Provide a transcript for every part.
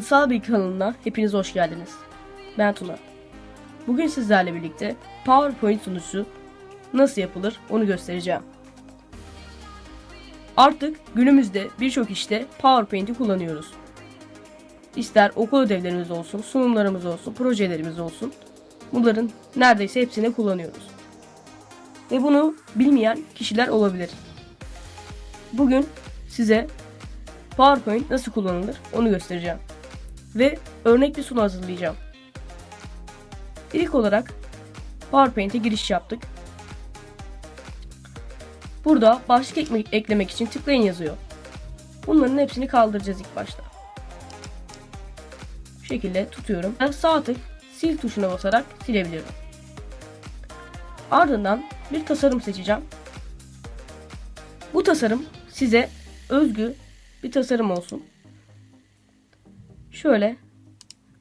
Sağ bir kanalına hepiniz hoş geldiniz. Ben Tuna. Bugün sizlerle birlikte PowerPoint sunucusu nasıl yapılır onu göstereceğim. Artık günümüzde birçok işte PowerPoint'i kullanıyoruz. İster okul ödevlerimiz olsun, sunumlarımız olsun, projelerimiz olsun. Bunların neredeyse hepsini kullanıyoruz. Ve bunu bilmeyen kişiler olabilir. Bugün size PowerPoint nasıl kullanılır onu göstereceğim ve örnek bir sunu hazırlayacağım. İlk olarak PowerPoint'e giriş yaptık. Burada başlık eklemek için tıklayın yazıyor. Bunların hepsini kaldıracağız ilk başta. Bu şekilde tutuyorum. Ben sağ tık sil tuşuna basarak silebilirim. Ardından bir tasarım seçeceğim. Bu tasarım size özgü bir tasarım olsun şöyle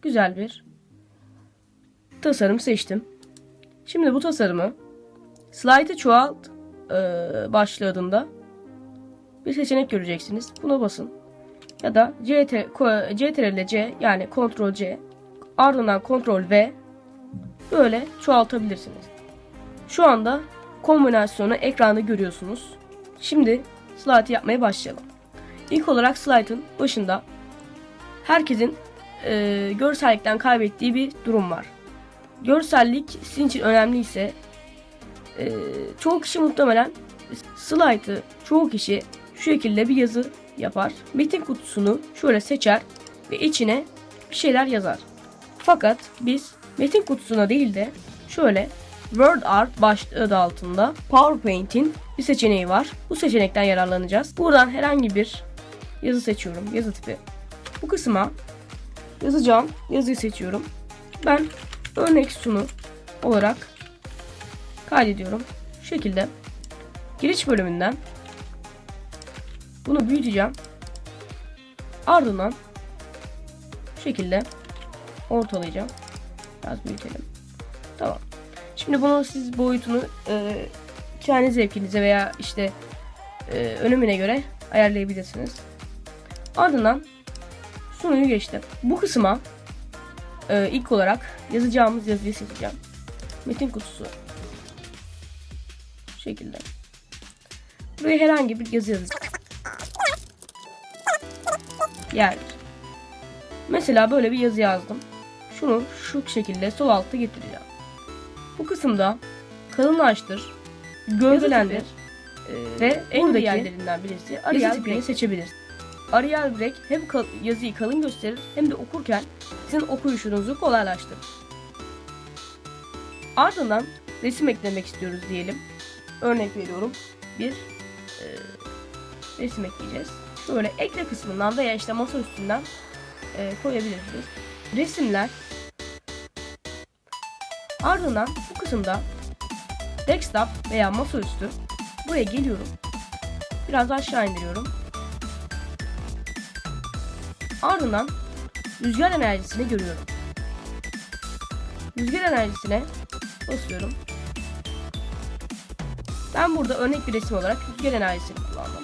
güzel bir tasarım seçtim. Şimdi bu tasarımı slide'ı çoğalt e, başlığı adında bir seçenek göreceksiniz. Buna basın. Ya da CTRL C yani Ctrl C ardından Ctrl V böyle çoğaltabilirsiniz. Şu anda kombinasyonu ekranda görüyorsunuz. Şimdi slide yapmaya başlayalım. İlk olarak slide'ın başında herkesin e, görsellikten kaybettiği bir durum var. Görsellik sizin için önemliyse e, çoğu kişi muhtemelen slide'ı çoğu kişi şu şekilde bir yazı yapar. Metin kutusunu şöyle seçer ve içine bir şeyler yazar. Fakat biz metin kutusuna değil de şöyle Word Art başlığı adı altında PowerPoint'in bir seçeneği var. Bu seçenekten yararlanacağız. Buradan herhangi bir yazı seçiyorum. Yazı tipi. Bu kısma yazacağım yazıyı seçiyorum. Ben örnek sunu olarak kaydediyorum. Şu şekilde giriş bölümünden bunu büyüteceğim. Ardından şu şekilde ortalayacağım. Biraz büyütelim. Tamam. Şimdi bunu siz boyutunu e, kendi zevkinize veya işte e, önemine göre ayarlayabilirsiniz. Ardından sunuyu geçtim. Bu kısma e, ilk olarak yazacağımız yazıyı seçeceğim. Metin kutusu. Şu şekilde. Buraya herhangi bir yazı yazacağım. Yer. Mesela böyle bir yazı yazdım. Şunu şu şekilde sol altta getireceğim. Bu kısımda kalınlaştır, gölgelendir e, ve en buradaki yerlerinden birisi Arial tipini seçebiliriz. Arial Break hem yazıyı kalın gösterir hem de okurken sizin okuyuşunuzu kolaylaştırır. Ardından resim eklemek istiyoruz diyelim. Örnek veriyorum. Bir e, resim ekleyeceğiz. Şöyle ekle kısmından veya işte masa üstünden e, koyabilirsiniz. Resimler Ardından bu kısımda desktop veya masaüstü buraya geliyorum. Biraz aşağı indiriyorum. Ardından rüzgar enerjisini görüyorum. Rüzgar enerjisine basıyorum. Ben burada örnek bir resim olarak rüzgar enerjisini kullandım.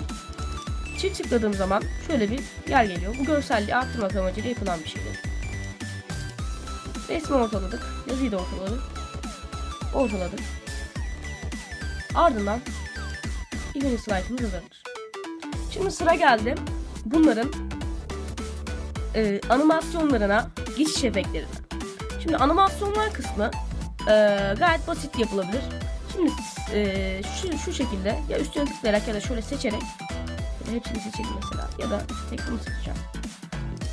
Çift tıkladığım zaman şöyle bir yer geliyor. Bu görselliği arttırmak amacıyla yapılan bir şeydir. Resmi ortaladık. Yazıyı da ortaladık. Ortaladık. Ardından ikinci slaytımız hazırdır. Şimdi sıra geldi. Bunların e, animasyonlarına geçiş efektlerine. Şimdi animasyonlar kısmı e, gayet basit yapılabilir. Şimdi e, şu, şu şekilde ya üstüne tıklayarak ya da şöyle seçerek hepsini seçelim mesela ya da tek bunu seçeceğim.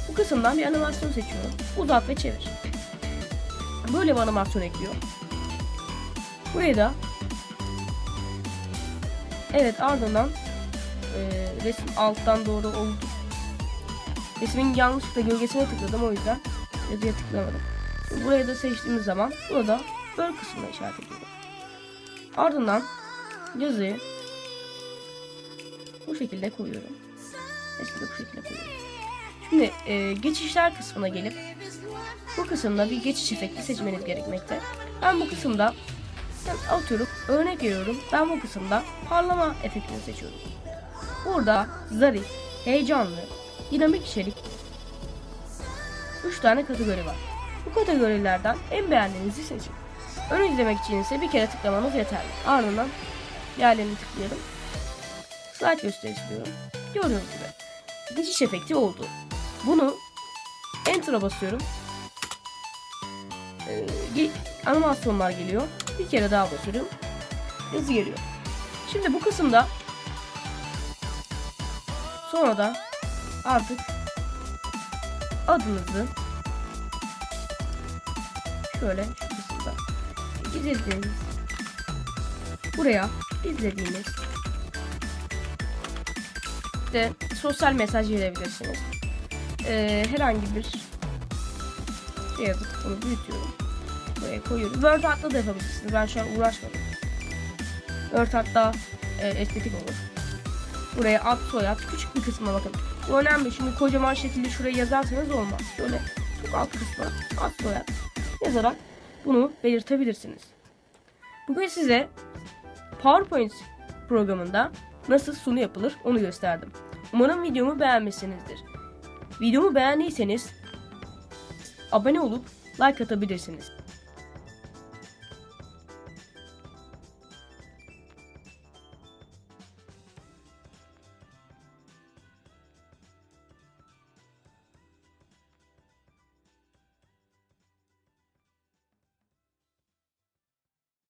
Bu kısımdan bir animasyon seçiyorum. Uzat ve çevir. Böyle bir animasyon ekliyor. Buraya da Evet ardından e, resim alttan doğru oldu. Resmin yanlışlıkla gölgesine tıkladım o yüzden yazıya tıklamadım. Şimdi buraya da seçtiğimiz zaman burada böl kısmına işaret ediyorum. Ardından yazıyı bu şekilde koyuyorum. Resmi de bu şekilde koyuyorum. Şimdi e, geçişler kısmına gelip bu kısımda bir geçiş efekti seçmeniz gerekmekte. Ben bu kısımda ben atıyorum örnek veriyorum. Ben bu kısımda parlama efektini seçiyorum. Burada zarif, heyecanlı, dinamik içerik 3 tane kategori var. Bu kategorilerden en beğendiğinizi seçin. Ön izlemek için ise bir kere tıklamanız yeterli. Ardından diğerlerini tıklayalım. Slide gösterisi diyorum. Gördüğünüz gibi geçiş efekti oldu. Bunu Enter'a basıyorum. Ee, animasyonlar geliyor. Bir kere daha basıyorum. Yazı geliyor. Şimdi bu kısımda sonra da artık adınızı şöyle şu kısımda izlediğiniz buraya izlediğiniz de sosyal mesaj verebilirsiniz. Ee, herhangi bir şey yazıp bunu büyütüyorum. Buraya koyuyorum. Word Art'la da yapabilirsiniz. Ben şu an uğraşmadım. Word Art daha e, estetik olur. Buraya ad soyad küçük bir kısma bakın. Bu önemli. Şimdi kocaman şekilde şuraya yazarsanız olmaz. Şöyle çok alt kısma ad soyad yazarak bunu belirtebilirsiniz. Bugün size PowerPoint programında nasıl sunu yapılır onu gösterdim. Umarım videomu beğenmişsinizdir. Videomu beğendiyseniz abone olup like atabilirsiniz.